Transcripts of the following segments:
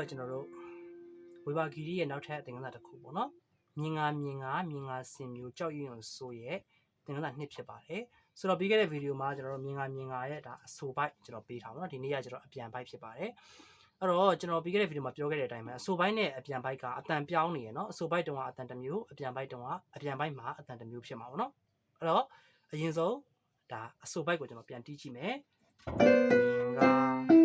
တော့ကျွန်တော်တို့ဝေဘာဂီရီရဲ့နောက်ထပ်သင်ခန်းစာတစ်ခုပေါ့နော်မြင်ငါမြင်ငါမြင်ငါစင်မျိုးကြောက်ရွံ့ဆိုရဲ့သင်ခန်းစာနှစ်ဖြစ်ပါတယ်ဆိုတော့ပြီးခဲ့တဲ့ဗီဒီယိုမှာကျွန်တော်တို့မြင်ငါမြင်ငါရဲ့ဒါအဆိုပိုက်ကျွန်တော်ပေးထားပါတော့ဒီနေ့ကကျွန်တော်အပြန်ပိုက်ဖြစ်ပါတယ်အဲ့တော့ကျွန်တော်ပြီးခဲ့တဲ့ဗီဒီယိုမှာပြောခဲ့တဲ့အတိုင်းပဲအဆိုပိုက်နဲ့အပြန်ပိုက်ကအတန်ပြောင်းနေရယ်နော်အဆိုပိုက်တုံးကအတန်တစ်မျိုးအပြန်ပိုက်တုံးကအပြန်ပိုက်မှာအတန်တစ်မျိုးဖြစ်မှာပေါ့နော်အဲ့တော့အရင်ဆုံးဒါအဆိုပိုက်ကိုကျွန်တော်ပြန်တီးကြည့်မယ်မြင်ငါမြင်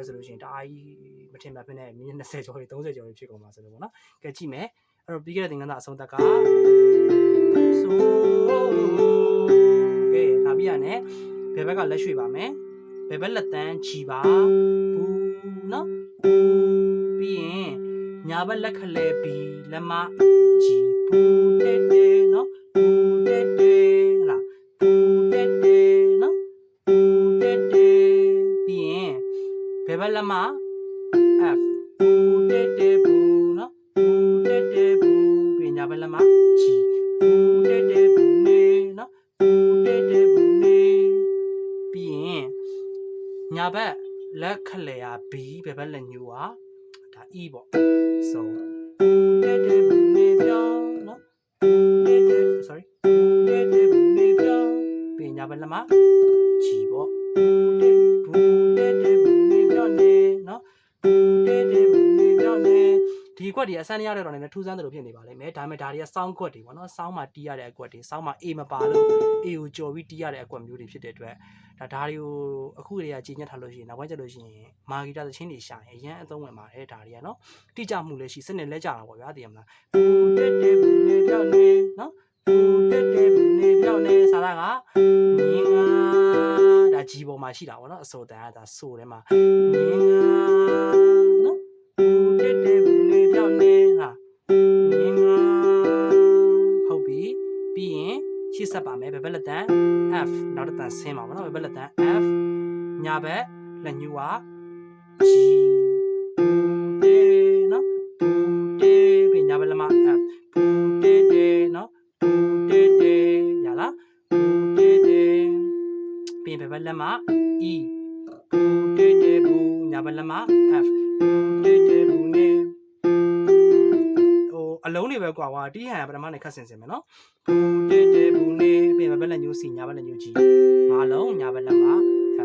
ပထမတစ်ဖိုင်နဲ့ဆိုလို့ရှိရင်တအားကြီးမထင်မှတ်ဖ ೇನೆ မိနစ်20ကျော်တွေ30ကျော်တွေဖြစ်ကုန်ပါဆိုလို့ပေါ့နော်ကဲကြည့်မယ်အဲ့တော့ပြီးခဲ့တဲ့သင်္ကန်းသားအဆုံးသက်ကဆိုကဲဒါပြီးရနဲ့ဘယ်ဘက်ကလက်ရွှေ့ပါမယ်ဘယ်ဘက်လက်တန်းကြည်ပါဘူးနော်ဘူးပြီးရင်ညာဘက်လက်ခလဲပြီးလက်မကြည်ဘူးတဲ့တဲ့နော် ဘယ်ဘက်လက်မ F ဘူးတဲ့တဲ့ဘူးနော်ဘူးတဲ့တဲ့ဘူးပြီးညာဘက်လက်မ G ဘူးတဲ့တဲ့ဘူးနေနော်ဘူးတဲ့တဲ့ဘူးနေပြီးရင်ညာဘက်လက်ခလဲရ B ဘယ်ဘက်လက်ညူอ่ะဒါ E ပေါ့ဆိုဘူးတဲ့တဲ့ဘူးနေပြောင်းနော်ဘူးတဲ့တဲ့ sorry ဘူးတဲ့တဲ့ဘူးနေပြောင်းပြီးညာဘက်လက်မ G ပေါ့ဘူးတဲ့ဘူးတဲ့တဲ့ဘူးနေ ပြောင်းနေနော်ဘူးတဲ့တဲ့ဘူးနေပြောင်းနေဒီကွက်ဒီအစမ်းရတဲ့တော့လည်းထူးဆန်းတယ်လို့ဖြစ်နေပါလိမ့်မယ်ဒါပေမဲ့ဒါတွေကစောင်းကွက်တွေပေါ့နော်စောင်းမှာတီးရတဲ့အကွက်တွေစောင်းမှာ A မပါလို့ A ကိုကြော်ပြီးတီးရတဲ့အကွက်မျိုးတွေဖြစ်တဲ့အတွက်ဒါဒါတွေကိုအခုတည်းကကြီးညက်ထားလို့ရှိရင်နောက်ပိုင်းကျလို့ရှိရင်မာဂီတာသချင်းတွေရှာရင်အရန်အသုံးဝင်ပါတယ်ဒါတွေကနော်တိကျမှုလည်းရှိစနစ်လဲကြတာပေါ့ဗျာသိရမလားဘူးတက်တက်ဘူးနေပြောင်းနေနော်ဘူးတက်တက်ဘူးနေပြောင်းနေစားတာကမြင်ငါ ဒါကြီးပေါ်မှာရှိတာပေါ့နော်အစောတန်ကဒါဆိုထဲမှာမြင်ငါနော်ဘူးတက်တက်ဘူးနေပြောင်းနေဟာမြင်ငါဟုတ်ပြီပြီးရင်ရှေ့ဆက်ပါမယ်ဘယ်ဘက်လက်တန်း F နောက်တစ်တန်းဆင်းပါမယ်နော်ဘယ်ဘက်လက်တန်း F ညာဘက်လက်ညှိုးက G ဘူးတေနော်ဘူးတေပြီးညာဘက်လက်မ F ဘယ်ဘက်လက်မ E ဘူးတေတေဘူးညာဘက်လက်မ F ဘူးတေတေဘူးနေဟိုအလုံးတွေပဲကွာကွာတီးဟန်ပထမနဲ့ခတ်ဆင်စင်မယ်နော်ဘူးတေတေဘူးနေပြီးဘယ်ဘက်လက်ညှိုး C ညာဘက်လက်ညှိုး G ငါလုံးညာဘက်လက်မ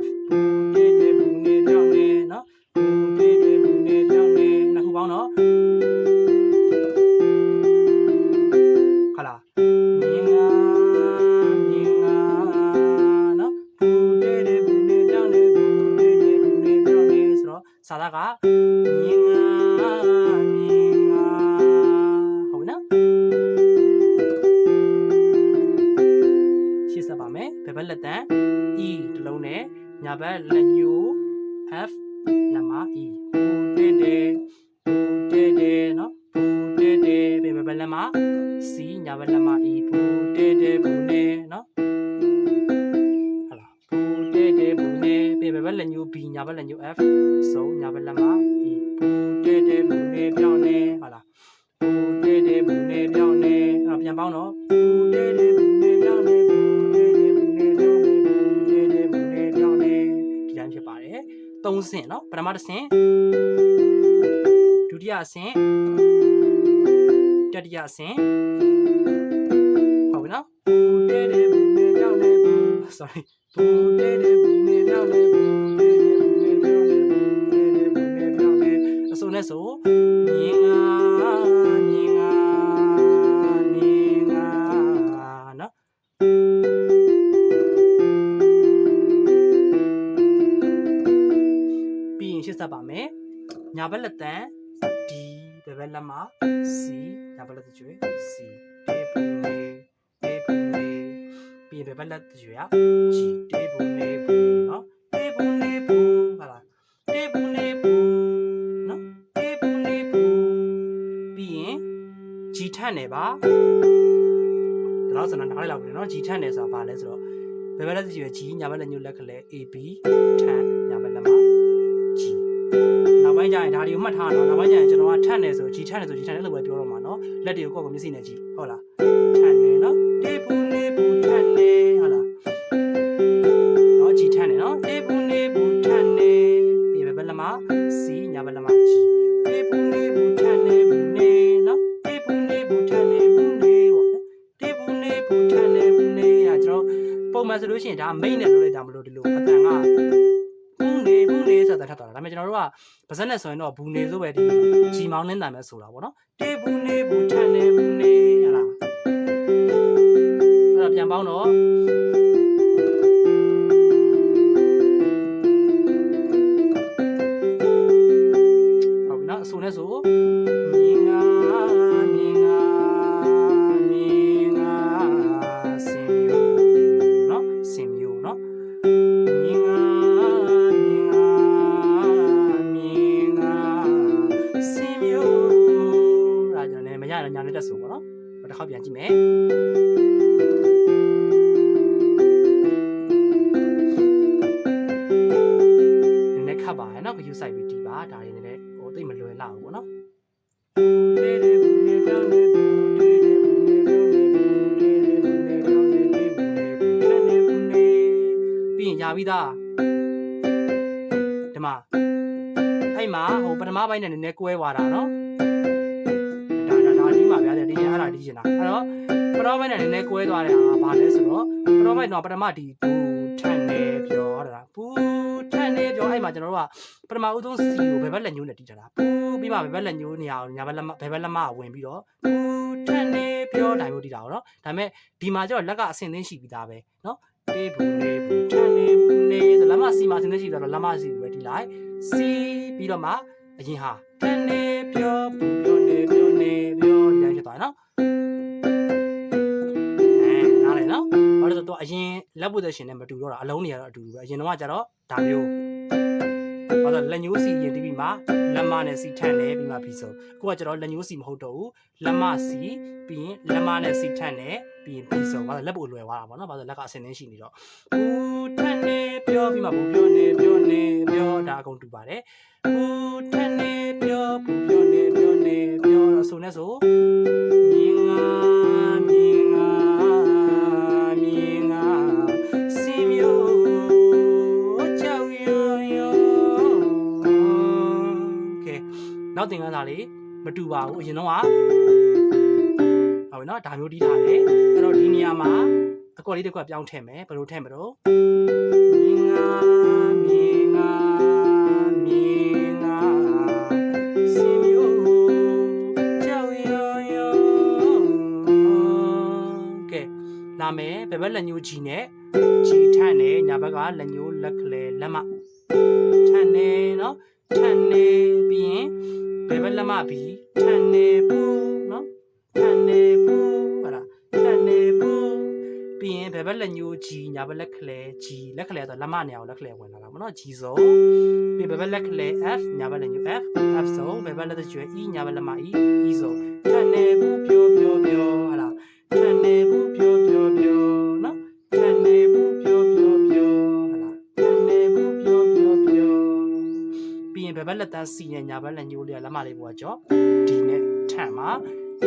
F ဘူးတေတေဘူးနေပြောင်းနေနော်ဘူးတေတေဘူးနေပြောင်းနေနှစ်ခုပေါင်းတော့ တော့စာသားကမြင်ငါမြင်ငါဟုတ်ပြီနော်ရှေ့ဆက်ပါမယ်ဘယ်ဘက်လက်တန်း E တစ်လုံးနဲ့ညာဘက်လက်ညှိုး F လက်မ E ဘူးတေတေဘူးတေတေနော်ဘူးတေတေဘယ်ဘက်လက်မ C ညာဘက်လက်မ E ဘူးတေတေဘူးနေနော် ဘက်လက်ညှိုး B ညာဘက်လက်ညှိုး F ဆိုညာဘက်လက်မှာ E ပူတဲတဲမူနေပြောင်းနေဟာလားပူတဲတဲမူနေပြောင်းနေအဲ့ပြန်ပေါင်းတော့ပူတဲတဲမူနေပြောင်းနေပူတဲတဲမူနေပြောင်းနေပူတဲတဲမူနေပြောင်းနေဒီတိုင်းဖြစ်ပါတယ်သုံးဆင့်နော်ပထမတစ်ဆင့်ဒုတိယဆင့်တတိယဆင့်ဟုတ်ပြီနော်ပူတဲတဲ sorry ဘူနေနေဘူနေပြောင်းနေဘူနေနေဘူနေပြောင်းနေဘူနေနေဘူနေပြောင်းနေအစုံနဲ့ဆိုမြင်ငါမြင်ငါနေငါနော်ပြီးရင်ရှင်းဆက်ပါမယ်ညာဘက်လက်တန် D ဒီဘက်လက်မ C ညာဘက်လက်တကျွေး C ဘယ်ဘက်လက်တကျွေးอ่ะ G တေးပူနေပူเนาะတေးပူနေပူဟာလားတေးပူနေပူเนาะတေးပူနေပူပြီးရင် G ထန့်နေပါဒါတော့စနနားလေးလောက်ပြီเนาะ G ထန့်နေဆိုတာဘာလဲဆိုတော့ဘယ်ဘက်လက်တကျွေး G ညာဘက်လက်ညှို့လက်ခလဲ AB ထန့်ညာဘက်လက်မှာ G နောက်ပိုင်းကျရင်ဒါတွေကိုမှတ်ထားတော့နောက်ပိုင်းကျရင်ကျွန်တော်ကထန့်နေဆို G ထန့်နေဆို G ထန့်နေလို့ပဲပြောတော့မှာเนาะလက်တွေကိုကိုယ့်ကိုမျက်စိနဲ့ကြည့်ဟုတ်လားထန့်နေ ရှိရင်ဒါမိတ်နဲ့လုပ်လိုက်တာမလို့ဒီလိုအတန်ကဘူးနေဘူးနေဆိုတာထပ်သွားတာဒါပေမဲ့ကျွန်တော်တို့ကပါဇက်နဲ့ဆိုရင်တော့ဘူးနေဆိုပဲဒီဂျီမောင်းနဲ့တန်ပဲဆိုတာပေါ့နော်တေးဘူးနေဘူးထန်နေဘူးနေဟလားအဲ့တော့ပြန်ပေါင်းတော့ဟုတ်ပြီနော်အဆိုနဲ့ဆိုမြင်ငါမြင် ညာပြီးသားဒီမှာအဲ့မှာဟိုပထမပိုင်းနဲ့နည်းနည်းကွဲသွားတာနော်ဒါဒါဒါဒီမှာဗျာဒီနေ့အဲ့ဒါဒီရှင်တာအဲ့တော့ပထမပိုင်းနဲ့နည်းနည်းကွဲသွားတယ်ဟာဘာလဲဆိုတော့ပထမပိုင်းတော့ပထမဒီပူထန်နေပြောတာပူထန်နေပြောအဲ့မှာကျွန်တော်တို့ကပထမဦးဆုံး C ကိုဘယ်ဘက်လက်ညိုးနဲ့တီးထားတာပူပြီးမှဘယ်ဘက်လက်ညိုးနေအောင်ညာဘက်လက်ဘယ်ဘက်လက်မဝင်ပြီးတော့ပူထန်နေပြောနိုင်လို့တီးတာပေါ့နော်ဒါပေမဲ့ဒီမှာကျတော့လက်ကအဆင်သင်းရှိပြီးသားပဲနော် တေးဘူးနေဘူးထန်နေဘူးနေဆိုလက်မစီမှာအဆင်သင်းရှိပြီးတော့လက်မစီကိုပဲတီးလိုက်စီပြီးတော့မှအရင်ဟာတန်နေပြောပူပြောနေပြောနေပြောလမ်းဖြစ်သွားတယ်နော်အဲနားလေနော်ဘာလို့လဲဆိုတော့အရင်လက်ပုတ်သက်ရှင်နဲ့မတူတော့တာအလုံးတွေကတော့အတူတူပဲအရင်တော့ကကြတော့ဒါမျိုး ဘာလို့လက်ညှိုးစီရင်တီးပြီးမှလက်မနဲ့စီထန့်နေပြီးမှပြီးဆုံးအခုကကျတော့လက်ညှိုးစီမဟုတ်တော့ဘူးလက်မစီပြီးရင်လက်မနဲ့စီထန့်နေပြီးရင်ပြီးဆုံးဘာလို့လက်ပုတ်လွယ်သွားတာပေါ့နော်ဘာလို့လက်ကအစင်းသင်းရှိနေတော့ဘူးထန့်နေပြောပြီးမှဘူးပြောနေပြောနေပြောဒါအကုန်တူပါတယ်ပူထနေပြောပူပြောနေပြောနေပြောတော့ဆိုနေဆို နောက်သင်ခန်းစာလေးမတူပါဘူးအရင်တော့ကဟုတ်ပြီနော်ဒါမျိုးတီးထားတယ်အဲ့တော့ဒီနေရာမှာအကွက်လေးတစ်ကွက်ပြောင်းထည့်မယ်ဘယ်လိုထည့်မလို့မြင်ငါမြင်ငါမြင်ငါစင်မျိုးကြောက်ရွံ့ရွံ့ကဲလာမယ်ဘယ်ဘက်လက်ညှိုးကြီးနဲ့ကြီးထန့်နေညာဘက်ကလက်ညှိုးလက်ကလေးလက်မထန့်နေနော်ထန့်နေပြီး ရင်ဘယ်ဘက်လက်မပြီးထန့်နေပူနော်ထန့်နေပူဟုတ်လားထန့်နေပူပြီးရင်ဘယ်ဘက်လက်ညှိုးကြီးညာဘက်လက်ခလဲကြီးလက်ခလဲဆိုလက်မနေအောင်လက်ခလဲဝင်လာတာမနော်ကြီးဆုံးပြီးဘယ်ဘက်လက်ခလဲ F ညာဘက်လက်ညှိုး F F ဆုံးဘယ်ဘက်လက်ကျွဲ E ညာဘက်လက်မ E E ဆုံးထန့်နေပူပြောပြောပြောဟုတ်လားထန့်နေပူပြောပြော ရင်ဘယ်ဘက်လက်တန်း C နဲ့ညာဘက်လက်ညှိုးလေးကလက်မလေးပေါ်ကကြော D နဲ့ထန့်မှာ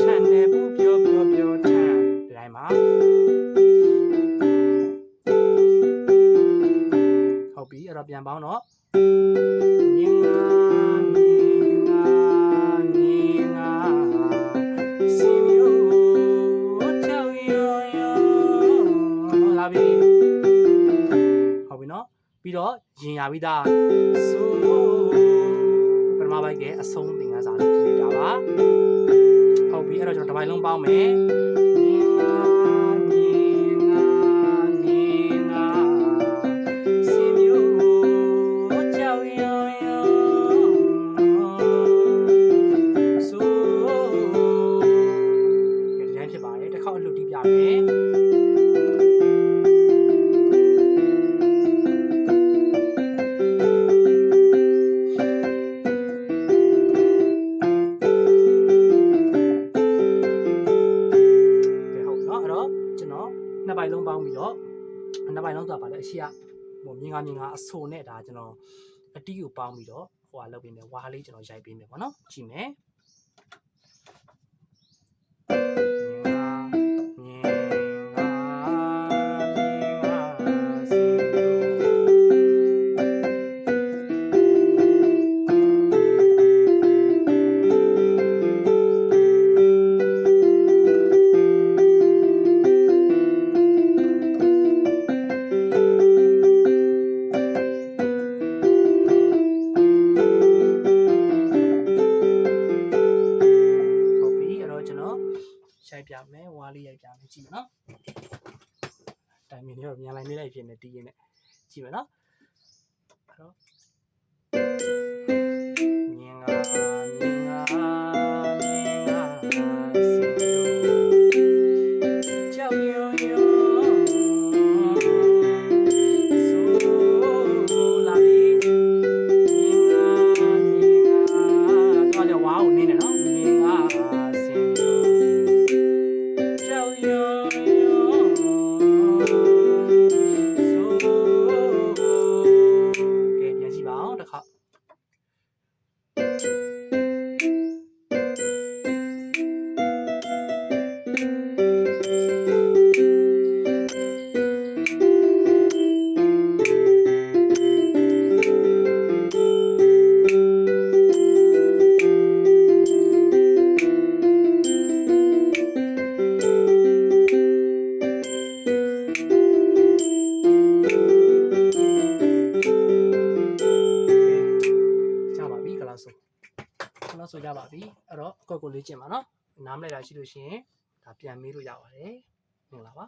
ထန့်နေပူပြောပြောပြောထန့်ဒီတိုင်းမှာဟုတ်ပြီအဲ့တော့ပြန်ပေါင်းတော့မြင်ငါမြင်ငါမြင်ငါစင်မျိုးကြောက်ရွံ့ရွံ့လာပြီဟုတ်ပြီနော်ပြီးတော့ရင်ရပြီးသားဆိုပထ မပိုင်းကအဆုံးသင်ခန်းစာလေးဒီတာပါဟုတ်ပြီအဲ့တော့ကျွန်တော်တစ်ပိုင်းလုံးပေါင်းမယ် နှစ်ပိုင်းလောက်ဆိုတာပါလဲအရှိကဟိုမြင်ကမြင်ကအဆိုနဲ့ဒါကျွန်တော်အတီးကိုပေါင်းပြီးတော့ဟိုဟာလုပ်ပေးမယ်ဝါလေးကျွန်တော်ရိုက်ပေးမယ်ပေါ့နော်ကြည့်မယ် အဲ့တော့ တော့အကွက်ကိုလေးကျင်ပါနော်နားမလဲတာရှိလို့ရှိရင်ဒါပြန်မေးလို့ရပါတယ်ဟုတ်လားပါ